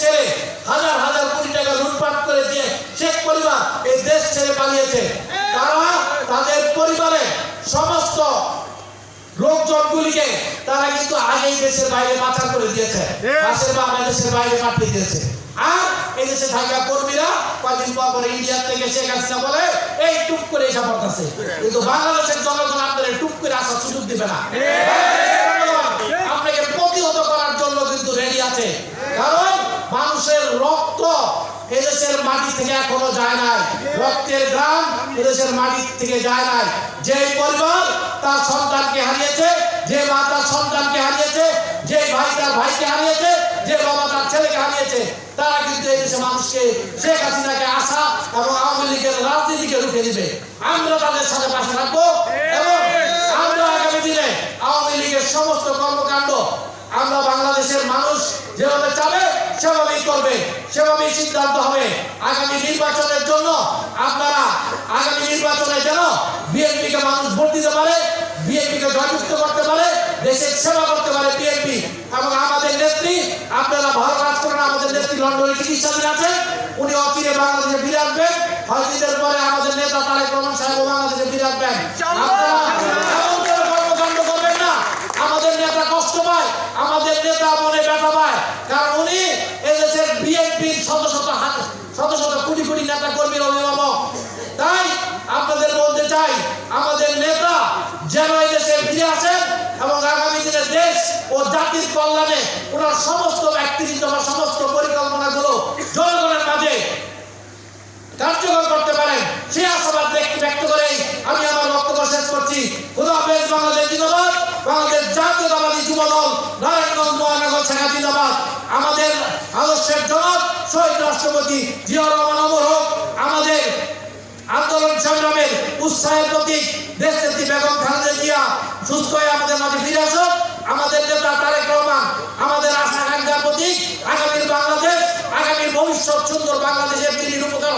ছেড়ে হাজার হাজার কোটি টাকা লুটপাট করে দিয়ে শেখ পরিবার এই দেশ ছেড়ে পালিয়েছে। তারা তাদের পরিবারে সমস্ত লোকজনগুলিকে তারা কিন্তু আগেই দেশের বাইরে পাচার করে দিয়েছে। পাশের বাংলাদেশের বাইরে পাঠিয়ে দিয়েছে। আর এই দেশে থাকা কর্মীরা কয়েকদিন পর পর ইন্ডিয়া থেকে শেখ হাসিনা বলে এই টুপ করে এসে পড়তেছে। কিন্তু বাংলাদেশের জনগণ আপনাদের টুপ করে আসার সুযোগ দিবে না। মাটি থেকে এখনও যায় নাই। রক্তের গ্রাম এদেশের মাটি থেকে যায় নাই। যে পরিবার তার সন্তানকে হারিয়েছে, যে মা তার সন্তানকে হারিয়েছে, যে ভাই তার ভাইকে হারিয়েছে, যে বাবা তার ছেলেকে হারিয়েছে, তারা কিন্তু এই দেশে মানুষকে শেখ হাসিনাকে আশা এবং আওয়ামী লীগের রাজনীতিকে রুখে দিবে। আমরা তাদের সাথে পাশে থাকব এবং আমরা আগামী দিনে আওয়ামী লীগের সমস্ত কর্মকাণ্ড আমরা বাংলাদেশের মানুষ যেভাবে চাবে সেভাবেই করবে সেভাবেই সিদ্ধান্ত হবে। আগামী নির্বাচনের জন্য আপনারা আগামী নির্বাচনে যেন বিএনপিকে মানুষ ভোট দিতে পারে বিএনপিকে জয়যুক্ত করতে পারে দেশের সেবা করতে পারে বিএনপি এবং আমাদের নেত্রী আপনারা ভালো কাজ করেন আমাদের নেত্রী লন্ডনে চিকিৎসাধীন আছেন উনি অচিরে বাংলাদেশে ফিরে আসবেন। হয়তো পরে আমাদের নেতা তারেক রহমান সাহেব বাংলাদেশে ফিরে আসবেন। আপনারা এমন করে কর্মকাণ্ড করবেন না আমাদের নেতা কষ্ট পায় আমাদের নেতা মনে ব্যথা পায় কারণ উনি এদেশের বিএনপির শত শত হাত, শত শত কোটি কোটি নেতা কর্মীর অভিভাবক। তাই আপনাদের বলতে চাই, আমাদের নেতা যেন এই ফিরে আসেন এবং আগামী দিনে দেশ ও জাতির কল্যাণে ওনার সমস্ত ব্যক্তিগত বা সমস্ত পরিকল্পনাগুলো জনগণের মাঝে কার্যকর করতে পারেন। সেই আশাবাদ ব্যক্ত করেই আমি আমার বক্তব্য শেষ করছি। খুদা হাফেজ বাংলাদেশ। বাংলাদেশ জাতীয়তাবাদী যুব দল নারায়ণগঞ্জ মহানগর শাখা জিন্দাবাদ। আমাদের আদর্শের জনক, শহীদ রাষ্ট্রপতি জিয়াউর রহমান অমর হোক, আমাদের আন্দোলন সংগ্রামের উৎসাহের প্রতীক, দেশ নেত্রী বেগম খালেদা জিয়া, সুস্থ হয়ে আমাদের মাঝে ফিরে আসুক। আমাদের নেতা তারেক রহমান, আমাদের আশা আকাঙ্ক্ষার প্রতীক, আগামীর বাংলাদেশ, আগামীর ভবিষ্যৎ সুন্দর বাংলাদেশের তিনি উপকার